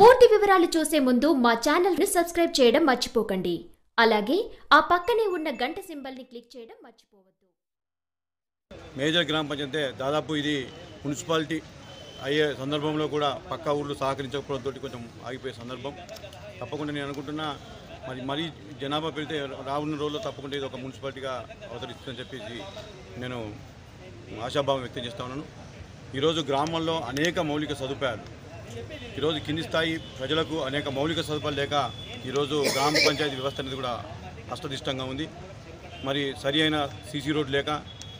పూర్తి వివరాలు చూసే ముందు మా ఛానల్ని సబ్స్క్రైబ్ చేయడం మర్చిపోకండి. అలాగే ఆ పక్కనే ఉన్న గంట సింబల్ని క్లిక్ చేయడం మర్చిపోవద్దు. మేజర్ గ్రామ పంచాయతీ దాదాపు ఇది మున్సిపాలిటీ అయ్యే సందర్భంలో కూడా పక్క ఊళ్ళు సహకరించకపోవడంతో కొంచెం ఆగిపోయే సందర్భం. తప్పకుండా నేను అనుకుంటున్నా మరి మరీ జనాభా పెరిగితే రానున్న రోజుల్లో తప్పకుండా ఇది ఒక మున్సిపాలిటీగా అవతరిస్తుందని చెప్పేసి నేను ఆశాభావం వ్యక్తం చేస్తా ఉన్నాను. ఈరోజు గ్రామంలో అనేక మౌలిక సదుపాయాలు ఈరోజు కింది స్థాయి ప్రజలకు అనేక మౌలిక సదుపాయాలు లేక ఈరోజు గ్రామ పంచాయతీ వ్యవస్థ అనేది కూడా అష్టదిష్టంగా ఉంది. మరి సరి అయిన సీసీ రోడ్ లేక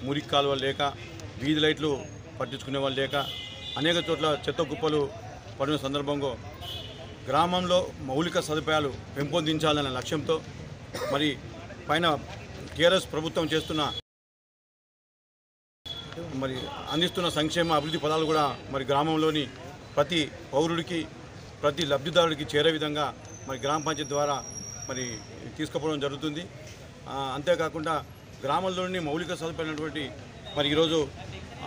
మురికి కాలువలు లేక వీధి లైట్లు పట్టించుకునే వాళ్ళు లేక అనేక చోట్ల చెత్త కుప్పలు పడిన సందర్భంలో గ్రామంలో మౌలిక సదుపాయాలు పెంపొందించాలనే లక్ష్యంతో మరి పైన టీఆర్ఎస్ ప్రభుత్వం చేస్తున్న మరి అందిస్తున్న సంక్షేమ అభివృద్ధి పదాలు కూడా మరి గ్రామంలోని ప్రతి పౌరుడికి ప్రతి లబ్ధిదారుడికి చేరే విధంగా మరి గ్రామ పంచాయతీ ద్వారా మరి తీసుకుపోవడం జరుగుతుంది. అంతేకాకుండా గ్రామంలోని మౌలిక సదుపాయమైనటువంటి మరి ఈరోజు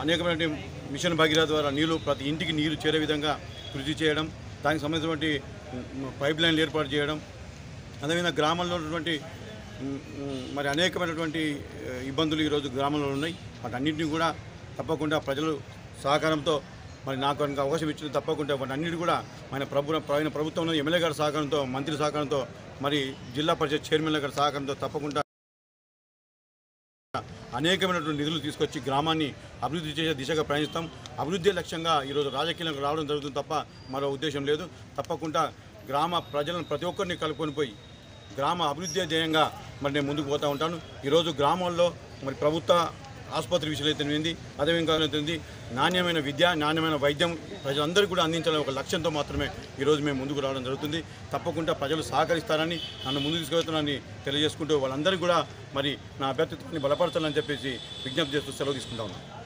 అనేకమైనటువంటి మిషన్ భగీరథ ద్వారా నీళ్ళు ప్రతి ఇంటికి నీరు చేరే విధంగా కృషి చేయడం దానికి సంబంధించినటువంటి పైప్ లైన్లు ఏర్పాటు చేయడం అదేవిధంగా గ్రామంలో ఉన్నటువంటి మరి అనేకమైనటువంటి ఇబ్బందులు ఈరోజు గ్రామంలో ఉన్నాయి. వాటన్నింటినీ కూడా తప్పకుండా ప్రజలు సహకారంతో మరి నాకు కనుక అవకాశం ఇచ్చింది తప్పకుండా వాటన్నిటి కూడా మన ప్రభు ఆయన ప్రభుత్వంలో ఎమ్మెల్యే గారి సహకారంతో మంత్రి సహకారంతో మరి జిల్లా పరిషత్ చైర్మన్ల గారి సహకారంతో తప్పకుండా అనేకమైనటువంటి నిధులు తీసుకొచ్చి గ్రామాన్ని అభివృద్ధి చేసే దిశగా ప్రయాణిస్తాం. అభివృద్ధి లక్ష్యంగా ఈరోజు రాజకీయాలకు రావడం జరుగుతుంది తప్ప మరో ఉద్దేశం లేదు. తప్పకుండా గ్రామ ప్రజలను ప్రతి ఒక్కరిని కలుపుకొని పోయి గ్రామ అభివృద్ధి ధ్యేయంగా మరి నేను ముందుకు పోతూ ఉంటాను. ఈరోజు గ్రామాల్లో మరి ప్రభుత్వ ఆసుపత్రి విషయంలో అయితేనేది అదేవిధంగా ఉంది. నాణ్యమైన విద్య నాణ్యమైన వైద్యం ప్రజలందరికీ కూడా అందించాలని ఒక లక్ష్యంతో మాత్రమే ఈరోజు మేము ముందుకు రావడం జరుగుతుంది. తప్పకుండా ప్రజలు సహకరిస్తారని నన్ను ముందు తీసుకెళ్తున్నానని తెలియజేసుకుంటూ వాళ్ళందరికీ కూడా మరి నా అభ్యర్థిత్వాన్ని బలపరచాలని చెప్పేసి విజ్ఞప్తి చేస్తూ సెలవు తీసుకుంటా ఉన్నాను.